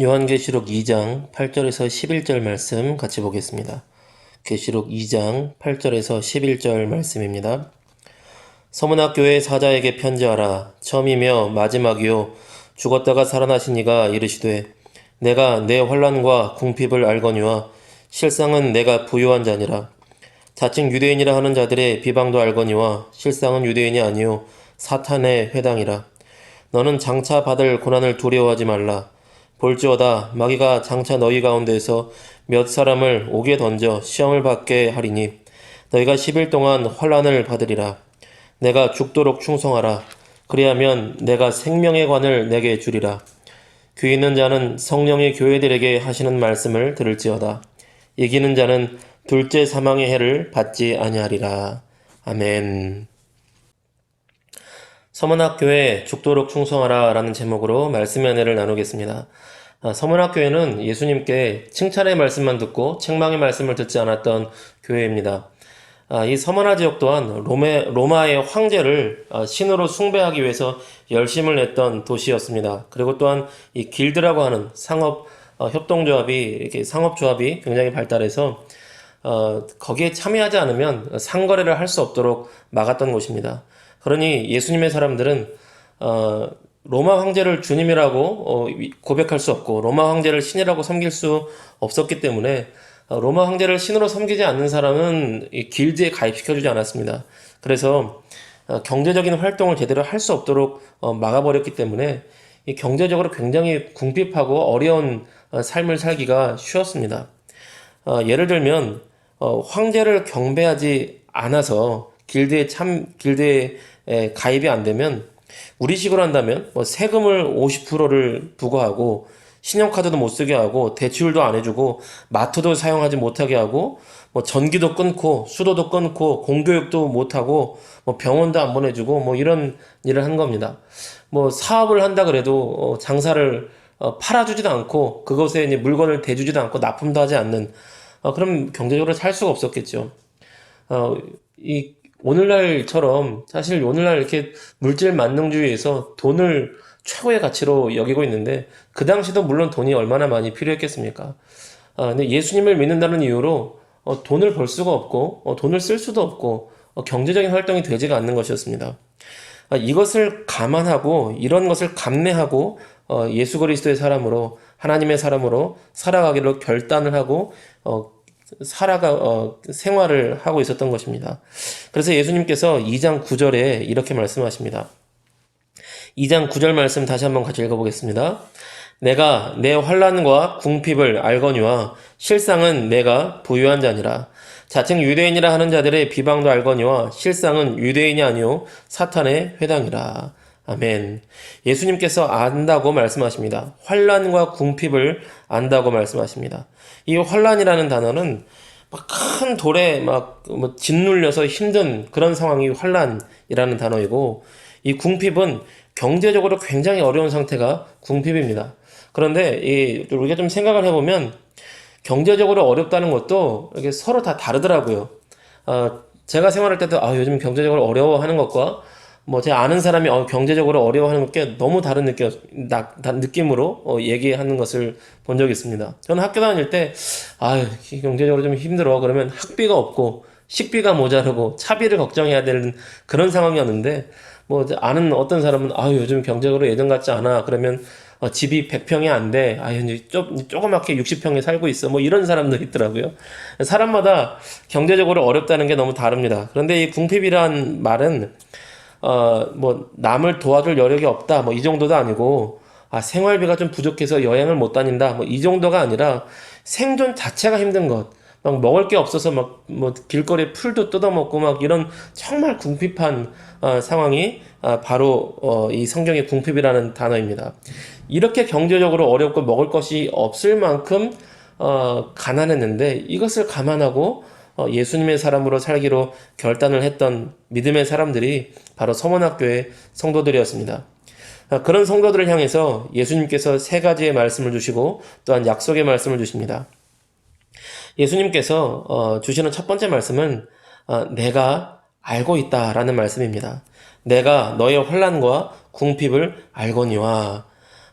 요한계시록 2장 8절에서 11절 말씀 같이 보겠습니다. 계시록 2장 8절에서 11절 말씀입니다. 서문학교의 사자에게 편지하라. 처음이며 마지막이요. 죽었다가 살아나신 이가 이르시되 내가 내 환란과 궁핍을 알거니와 실상은 내가 부유한 자니라. 자칭 유대인이라 하는 자들의 비방도 알거니와 실상은 유대인이 아니요 사탄의 회당이라. 너는 장차 받을 고난을 두려워하지 말라. 볼지어다 마귀가 장차 너희 가운데서 몇 사람을 옥에 던져 시험을 받게 하리니 너희가 10일 동안 환란을 받으리라. 내가 죽도록 충성하라. 그리하면 내가 생명의 관을 내게 주리라. 귀 있는 자는 성령의 교회들에게 하시는 말씀을 들을지어다. 이기는 자는 둘째 사망의 해를 받지 아니하리라. 아멘. 서문학교에 죽도록 충성하라 라는 제목으로 말씀의 은혜를 나누겠습니다. 아, 서문학교회는 예수님께 칭찬의 말씀만 듣고 책망의 말씀을 듣지 않았던 교회입니다. 아, 이 서머나 지역 또한 로메, 로마의 황제를 아, 신으로 숭배하기 위해서 열심을 냈던 도시였습니다. 그리고 또한 이 길드라고 하는 상업 어, 협동조합이 이렇게 상업조합이 굉장히 발달해서 어, 거기에 참여하지 않으면 상거래를 할 수 없도록 막았던 곳입니다. 그러니 예수님의 사람들은 어, 로마 황제를 주님이라고 어, 고백할 수 없고 로마 황제를 신이라고 섬길 수 없었기 때문에 어, 로마 황제를 신으로 섬기지 않는 사람은 이 길드에 가입시켜주지 않았습니다. 그래서 어, 경제적인 활동을 제대로 할 수 없도록 어, 막아버렸기 때문에 이 경제적으로 굉장히 궁핍하고 어려운 어, 삶을 살기가 쉬웠습니다. 어, 예를 들면 어, 황제를 경배하지 않아서 길드에 참 길드에 에, 가입이 안 되면 우리식으로 한다면 뭐 세금을 50%를 부과하고 신용카드도 못 쓰게 하고 대출도 안 해주고 마트도 사용하지 못하게 하고 뭐 전기도 끊고 수도도 끊고 공교육도 못 하고 뭐 병원도 안 보내주고 뭐 이런 일을 한 겁니다. 뭐 사업을 한다 그래도 어, 장사를 어, 팔아주지도 않고 그것에 이제 물건을 대주지도 않고 납품도 하지 않는 어, 그럼 경제적으로 살 수가 없었겠죠. 어, 이 오늘날처럼 사실 오늘날 이렇게 물질 만능주의에서 돈을 최고의 가치로 여기고 있는데 그 당시도 물론 돈이 얼마나 많이 필요했겠습니까? 아, 근데 예수님을 믿는다는 이유로 어, 돈을 벌 수가 없고 어, 돈을 쓸 수도 없고 어, 경제적인 활동이 되지가 않는 것이었습니다. 아, 이것을 감안하고 이런 것을 감내하고 어, 예수 그리스도의 사람으로 하나님의 사람으로 살아가기로 결단을 하고 어, 살아가 어, 생활을 하고 있었던 것입니다. 그래서 예수님께서 2장 9절에 이렇게 말씀하십니다. 2장 9절 말씀 다시 한번 같이 읽어보겠습니다. 내가 내 환란과 궁핍을 알거니와 실상은 내가 부유한 자니라. 자칭 유대인이라 하는 자들의 비방도 알거니와 실상은 유대인이 아니요 사탄의 회당이라. 아멘. 예수님께서 안다고 말씀하십니다. 환란과 궁핍을 안다고 말씀하십니다. 이 환란이라는 단어는 막 큰 돌에 막 뭐 짓눌려서 힘든 그런 상황이 환란이라는 단어이고 이 궁핍은 경제적으로 굉장히 어려운 상태가 궁핍입니다. 그런데 이 우리가 좀 생각을 해보면 경제적으로 어렵다는 것도 이게 서로 다 다르더라고요. 어, 제가 생활할 때도 아, 요즘 경제적으로 어려워하는 것과 뭐 제가 아는 사람이 어, 경제적으로 어려워하는 게 너무 다른 느낌, 나, 다, 느낌으로 어, 얘기하는 것을 본 적이 있습니다. 저는 학교 다닐 때 아, 경제적으로 좀 힘들어. 그러면 학비가 없고 식비가 모자르고 차비를 걱정해야 되는 그런 상황이었는데 뭐 아는 어떤 사람은 아 요즘 경제적으로 예전 같지 않아. 그러면 어, 집이 100평이 안 돼. 아, 이제 조, 조그맣게 60평에 살고 있어. 뭐 이런 사람도 있더라고요. 사람마다 경제적으로 어렵다는 게 너무 다릅니다. 그런데 이 궁핍이란 말은 어, 뭐 남을 도와줄 여력이 없다. 뭐 이 정도도 아니고 아, 생활비가 좀 부족해서 여행을 못 다닌다. 뭐 이 정도가 아니라 생존 자체가 힘든 것. 막 먹을 게 없어서 막 뭐 길거리에 풀도 뜯어먹고 막 이런 정말 궁핍한 어, 상황이 아, 바로 어, 이 성경의 궁핍이라는 단어입니다. 이렇게 경제적으로 어렵고 먹을 것이 없을 만큼 어, 가난했는데 이것을 감안하고 어, 예수님의 사람으로 살기로 결단을 했던 믿음의 사람들이 바로 서문학교의 성도들이었습니다. 아, 그런 성도들을 향해서 예수님께서 세 가지의 말씀을 주시고 또한 약속의 말씀을 주십니다. 예수님께서 어, 주시는 첫 번째 말씀은 어, 내가 알고 있다라는 말씀입니다. 내가 너의 환란과 궁핍을 알거니와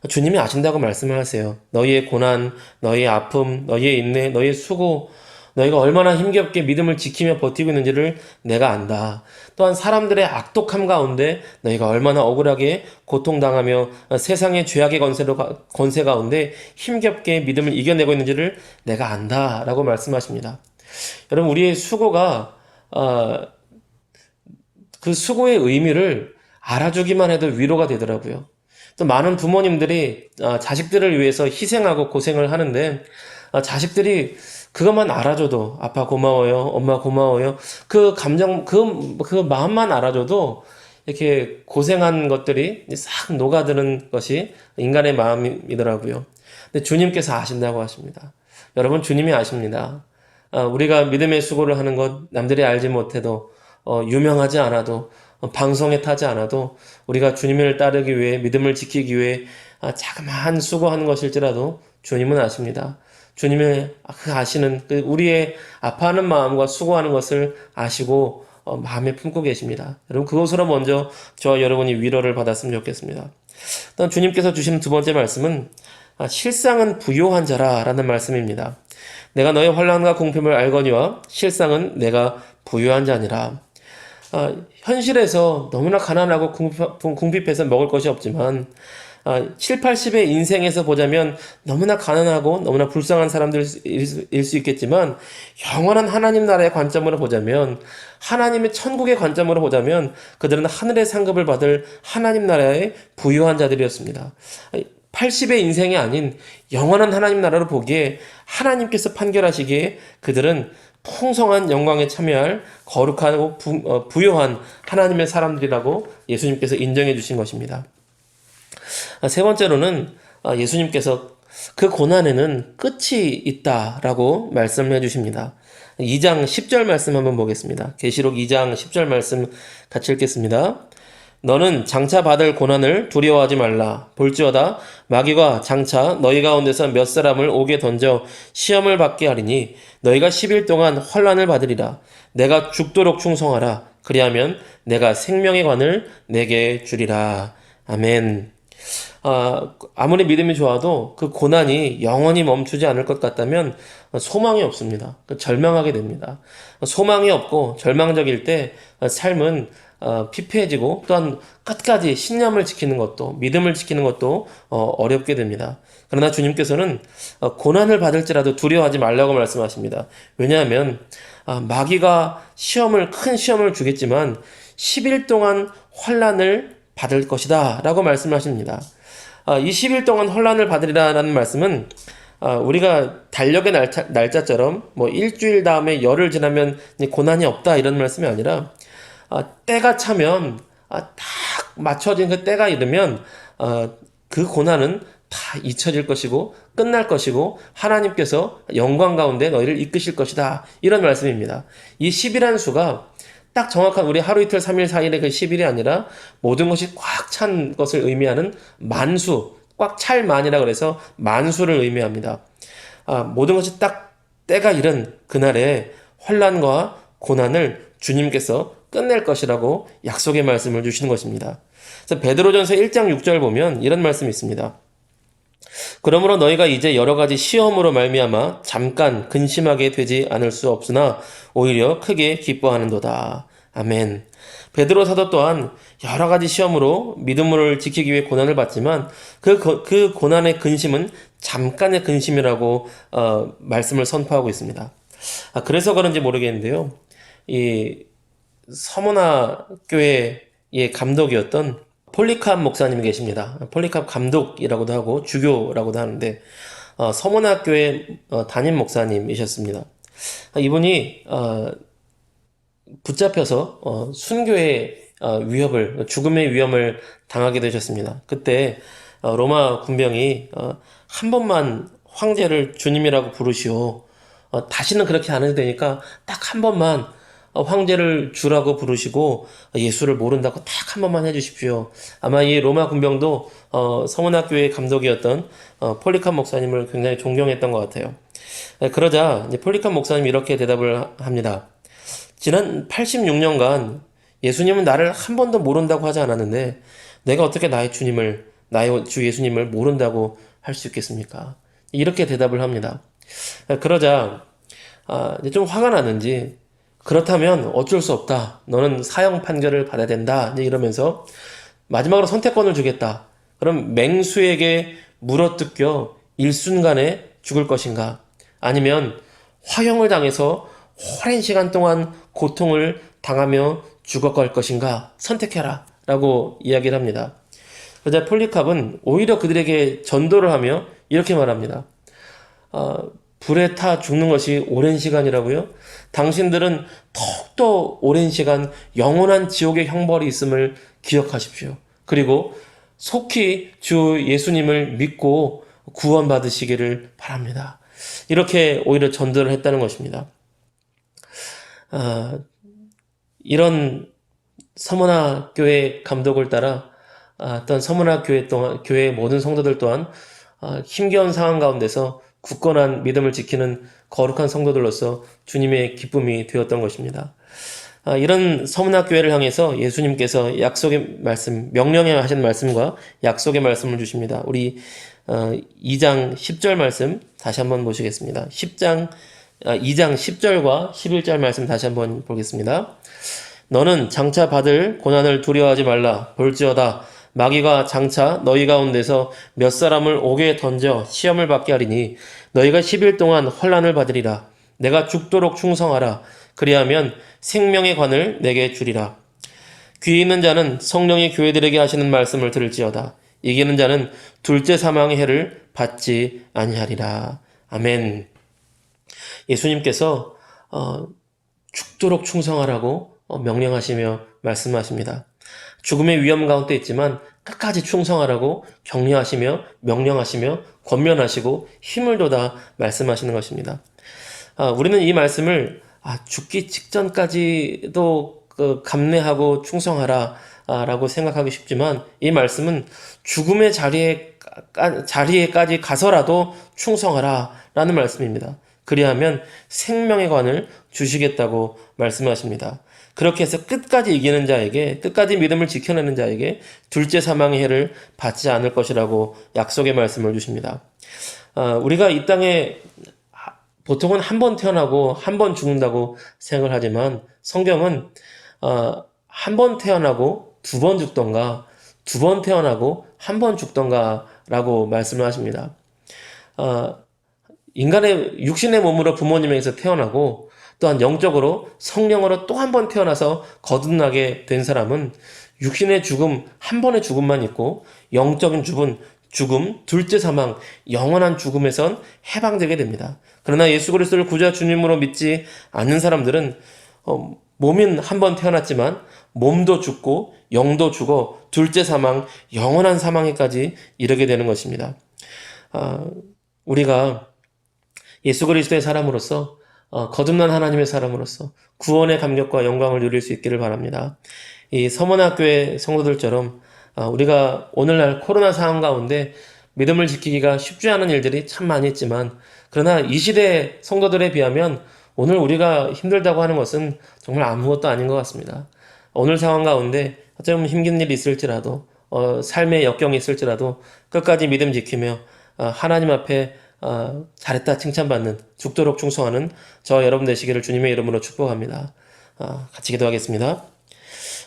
주님이 아신다고 말씀을 하세요. 너희의 고난, 너희의 아픔, 너희의 인내, 너희의 수고, 너희가 얼마나 힘겹게 믿음을 지키며 버티고 있는지를 내가 안다. 또한 사람들의 악독함 가운데 너희가 얼마나 억울하게 고통당하며 세상의 죄악의 건세로, 건세 가운데 힘겹게 믿음을 이겨내고 있는지를 내가 안다. 라고 말씀하십니다. 여러분, 우리의 수고가, 어, 그 수고의 의미를 알아주기만 해도 위로가 되더라고요. 또 많은 부모님들이 어, 자식들을 위해서 희생하고 고생을 하는데 어, 자식들이 그것만 알아줘도 아빠 고마워요, 엄마 고마워요. 그 감정, 그, 그 마음만 알아줘도 이렇게 고생한 것들이 싹 녹아드는 것이 인간의 마음이더라고요. 근데 주님께서 아신다고 하십니다. 여러분, 주님이 아십니다. 어, 우리가 믿음의 수고를 하는 것 남들이 알지 못해도 어, 유명하지 않아도 어, 방송에 타지 않아도 우리가 주님을 따르기 위해 믿음을 지키기 위해 아, 자그마한 수고하는 것일지라도 주님은 아십니다. 주님의 그 아시는 그 우리의 아파하는 마음과 수고하는 것을 아시고 어, 마음에 품고 계십니다. 여러분 그것으로 먼저 저와 여러분이 위로를 받았으면 좋겠습니다. 또 주님께서 주시는 두 번째 말씀은 아, 실상은 부요한 자라라는 말씀입니다. 내가 너의 환란과 공평을 알거니와 실상은 내가 부유한 자니라. 아, 현실에서 너무나 가난하고 궁핍, 해서 먹을 것이 없지만 아, 7, 80의 인생에서 보자면 너무나 가난하고 너무나 불쌍한 사람들일 수 있겠지만 영원한 하나님 나라의 관점으로 보자면 하나님의 천국의 관점으로 보자면 그들은 하늘의 상급을 받을 하나님 나라의 부유한 자들이었습니다. 80의 인생이 아닌 영원한 하나님 나라로 보기에 하나님께서 판결하시기에 그들은 풍성한 영광에 참여할 거룩하고 부, 어, 부요한 하나님의 사람들이라고 예수님께서 인정해 주신 것입니다. 아, 세 번째로는 아, 예수님께서 그 고난에는 끝이 있다라고 말씀해 주십니다. 2장 10절 말씀 한번 보겠습니다. 계시록 2장 10절 말씀 같이 읽겠습니다. 너는 장차 받을 고난을 두려워하지 말라. 볼지어다 마귀가 장차 너희 가운데서 몇 사람을 오게 던져 시험을 받게 하리니 너희가 10일 동안 환란을 받으리라. 내가 죽도록 충성하라. 그리하면 내가 생명의 관을 내게 주리라. 아멘. 아, 아무리 믿음이 좋아도 그 고난이 영원히 멈추지 않을 것 같다면 소망이 없습니다. 절망하게 됩니다. 소망이 없고 절망적일 때 삶은 어, 피폐해지고 또한 끝까지 신념을 지키는 것도 믿음을 지키는 것도 어, 어렵게 됩니다. 그러나 주님께서는 어, 고난을 받을지라도 두려워하지 말라고 말씀하십니다. 왜냐하면 아, 마귀가 시험을 큰 시험을 주겠지만 10일 동안 환란을 받을 것이다 라고 말씀하십니다. 아, 이 10일 동안 혼란을 받으리라는 말씀은 아, 우리가 달력의 날짜, 날짜 처럼 뭐 일주일 다음에 열흘 지나면 고난이 없다 이런 말씀이 아니라 아, 때가 차면 아, 딱 맞춰진 그 때가 이르면 아, 그 고난은 다 잊혀질 것이고 끝날 것이고 하나님께서 영광 가운데 너희를 이끄실 것이다 이런 말씀입니다. 이 10이라는 수가 딱 정확한 우리 하루 이틀 3일 4일의 그 10일이 아니라 모든 것이 꽉 찬 것을 의미하는 만수 꽉 찰 만이라 그래서 만수를 의미합니다. 아, 모든 것이 딱 때가 이른 그날에 환란과 고난을 주님께서 끝낼 것이라고 약속의 말씀을 주시는 것입니다. 그래서 베드로전서 1장 6절 보면 이런 말씀이 있습니다. 그러므로 너희가 이제 여러 가지 시험으로 말미암아 잠깐 근심하게 되지 않을 수 없으나 오히려 크게 기뻐하는도다. 아멘. 베드로 사도 또한 여러 가지 시험으로 믿음을 지키기 위해 고난을 받지만 그, 그 고난의 근심은 잠깐의 근심이라고 어, 말씀을 선포하고 있습니다. 아, 그래서 그런지 모르겠는데요. 이 서문화 교회의 감독이었던 폴리캅 목사님이 계십니다. 폴리캅 감독이라고도 하고 주교라고도 하는데 어, 서문학교의 어, 담임 목사님이셨습니다. 이분이 어, 붙잡혀서 어, 순교의 어, 위협을 죽음의 위험을 당하게 되셨습니다. 그때 어, 로마 군병이 어, 한 번만 황제를 주님이라고 부르시오. 어, 다시는 그렇게 안 해도 되니까 딱 한 번만 어, 황제를 주라고 부르시고 예수를 모른다고 딱 한 번만 해주십시오. 아마 이 로마 군병도 어, 성원학교의 감독이었던 어, 폴리칸 목사님을 굉장히 존경했던 것 같아요. 네, 그러자 폴리칸 목사님이 이렇게 대답을 합니다. 지난 86년간 예수님은 나를 한 번도 모른다고 하지 않았는데 내가 어떻게 나의 주님을 나의 주 예수님을 모른다고 할 수 있겠습니까? 이렇게 대답을 합니다. 그러자 아, 좀 화가 나는지 그렇다면 어쩔 수 없다. 너는 사형 판결을 받아야 된다. 이제 이러면서 마지막으로 선택권을 주겠다. 그럼 맹수에게 물어뜯겨 일순간에 죽을 것인가? 아니면 화형을 당해서 오랜 시간 동안 고통을 당하며 죽어갈 것인가? 선택해라. 라고 이야기를 합니다. 그러자 폴리캅은 오히려 그들에게 전도를 하며 이렇게 말합니다. 어, 불에 타 죽는 것이 오랜 시간이라고요? 당신들은 더욱더 오랜 시간 영원한 지옥의 형벌이 있음을 기억하십시오. 그리고 속히 주 예수님을 믿고 구원받으시기를 바랍니다. 이렇게 오히려 전도를 했다는 것입니다. 아, 이런 서문화 교회 감독을 따라 아, 어떤 서문화 교회 동안 교회 모든 성도들 또한 아, 힘겨운 상황 가운데서 굳건한 믿음을 지키는 거룩한 성도들로서 주님의 기쁨이 되었던 것입니다. 아, 이런 서문학 교회를 향해서 예수님께서 약속의 말씀, 명령에 하신 말씀과 약속의 말씀을 주십니다. 우리 어, 2장 10절 말씀 다시 한번 보시겠습니다. 10장 아, 2장 10절과 11절 말씀 다시 한번 보겠습니다. 너는 장차 받을 고난을 두려워하지 말라. 볼지어다 마귀가 장차 너희 가운데서 몇 사람을 옥에 던져 시험을 받게 하리니 너희가 10일 동안 환란을 받으리라. 내가 죽도록 충성하라. 그리하면 생명의 관을 내게 주리라. 귀 있는 자는 성령이 교회들에게 하시는 말씀을 들을지어다. 이기는 자는 둘째 사망의 해를 받지 아니하리라. 아멘. 예수님께서 어, 죽도록 충성하라고 어, 명령하시며 말씀하십니다. 죽음의 위험 가운데 있지만 끝까지 충성하라고 격려하시며 명령하시며 권면하시고 힘을 돋아 말씀하시는 것입니다. 아, 우리는 이 말씀을 아, 죽기 직전까지도 그 감내하고 충성하라 아, 라고 생각하기 쉽지만 이 말씀은 죽음의 자리에 자리에까지 가서라도 충성하라 라는 말씀입니다. 그리하면 생명의 관을 주시겠다고 말씀하십니다. 그렇게 해서 끝까지 이기는 자에게, 끝까지 믿음을 지켜내는 자에게 둘째 사망의 해를 받지 않을 것이라고 약속의 말씀을 주십니다. 어, 우리가 이 땅에 보통은 한 번 태어나고 한 번 죽는다고 생각을 하지만 성경은 어, 한 번 태어나고 두 번 죽던가 두 번 태어나고 한 번 죽던가라고 말씀을 하십니다. 어, 인간의 육신의 몸으로 부모님에게서 태어나고 또한 영적으로 성령으로 또 한 번 태어나서 거듭나게 된 사람은 육신의 죽음 한 번의 죽음만 있고 영적인 죽음 죽음 둘째 사망 영원한 죽음에선 해방되게 됩니다. 그러나 예수 그리스도를 구자 주님으로 믿지 않는 사람들은 어, 몸인 한번 태어났지만 몸도 죽고 영도 죽어 둘째 사망 영원한 사망에까지 이르게 되는 것입니다. 아, 우리가 예수 그리스도의 사람으로서 어, 거듭난 하나님의 사람으로서 구원의 감격과 영광을 누릴 수 있기를 바랍니다. 이 서문학교의 성도들처럼 어, 우리가 오늘날 코로나 상황 가운데 믿음을 지키기가 쉽지 않은 일들이 참 많이 있지만 그러나 이 시대 성도들에 비하면 오늘 우리가 힘들다고 하는 것은 정말 아무것도 아닌 것 같습니다. 오늘 상황 가운데 어쩌면 힘든 일이 있을지라도 어, 삶의 역경이 있을지라도 끝까지 믿음 지키며 어, 하나님 앞에 어, 잘했다 칭찬받는 죽도록 충성하는 저 여러분 되시기를 주님의 이름으로 축복합니다. 어, 같이 기도하겠습니다.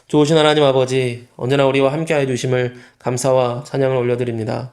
좋으신 하나님 아버지 언제나 우리와 함께하여 주심을 감사와 찬양을 올려드립니다.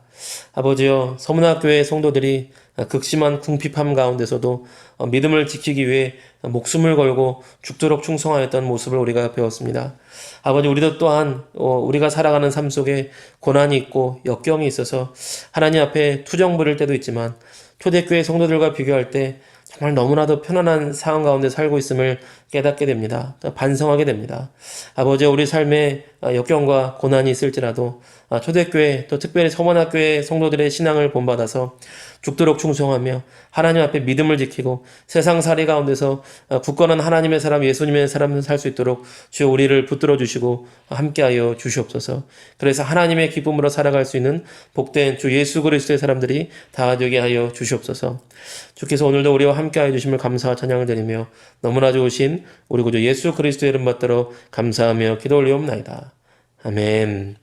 아버지여 서문학교의 성도들이 극심한 궁핍함 가운데서도 어, 믿음을 지키기 위해 목숨을 걸고 죽도록 충성하였던 모습을 우리가 배웠습니다. 아버지 우리도 또한 어, 우리가 살아가는 삶 속에 고난이 있고 역경이 있어서 하나님 앞에 투정 부릴 때도 있지만 초대교회 성도들과 비교할 때 정말 너무나도 편안한 상황 가운데 살고 있음을 깨닫게 됩니다. 반성하게 됩니다. 아버지 우리 삶에 역경과 고난이 있을지라도 초대교회 또 특별히 서원학교의 성도들의 신앙을 본받아서 죽도록 충성하며 하나님 앞에 믿음을 지키고 세상살이 가운데서 굳건한 하나님의 사람 예수님의 사람을 살 수 있도록 주여 우리를 붙들어 주시고 함께하여 주시옵소서. 그래서 하나님의 기쁨으로 살아갈 수 있는 복된 주 예수 그리스도의 사람들이 다 되게 하여 주시옵소서. 주께서 오늘도 우리와 함께하여 주심을 감사와 찬양을 드리며 너무나 좋으신 우리 구주 예수 그리스도의 이름 받들어 감사하며 기도 올리옵나이다. 아멘.